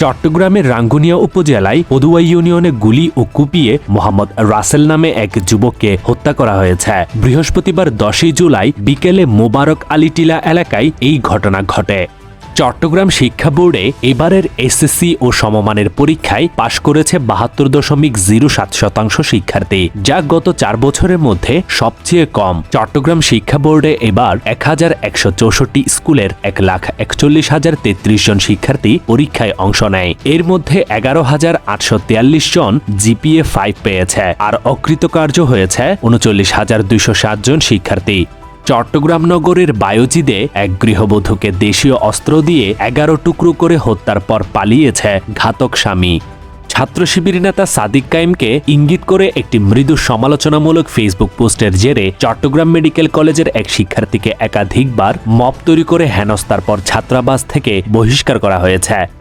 চট্টগ্রামের রাঙ্গুনিয়া উপজেলায় পদুয়াই ইউনিয়নে গুলি ও কুপিয়ে মোহাম্মদ রাসেল নামে এক যুবককে হত্যা করা হয়েছে। বৃহস্পতিবার দশই জুলাই বিকেলে মোবারক আলী টিলা এলাকায় এই ঘটনা ঘটে। চট্টগ্রাম শিক্ষা বোর্ডে এবারের এসএসসি ও সমমানের পরীক্ষায় পাশ করেছে বাহাত্তর দশমিক জিরো সাত শতাংশ শিক্ষার্থী, যা গত চার বছরের মধ্যে সবচেয়ে কম। চট্টগ্রাম শিক্ষা বোর্ডে এবার এক হাজার একশো চৌষট্টি স্কুলের এক লাখ একচল্লিশ হাজার তেত্রিশ জন শিক্ষার্থী পরীক্ষায় অংশ নেয়। এর মধ্যে এগারো হাজার আটশো তেয়াল্লিশ জন জিপিএ ফাইভ পেয়েছে, আর অকৃতকার্য হয়েছে উনচল্লিশ হাজার দুইশো সাত জন শিক্ষার্থী। চট্টগ্রাম নগরের বায়োজিদে এক গৃহবধূকে দেশীয় অস্ত্র দিয়ে এগারো টুকরো করে হত্যার পর পালিয়েছে ঘাতক স্বামী। ছাত্র শিবির নেতা সাদিক কাইমকে ইঙ্গিত করে একটি মৃদু সমালোচনামূলক ফেসবুক পোস্টের জেরে চট্টগ্রাম মেডিকেল কলেজের এক শিক্ষার্থীকে একাধিকবার মপ তৈরি করে হেনস্তার পর ছাত্রাবাস থেকে বহিষ্কার করা হয়েছে।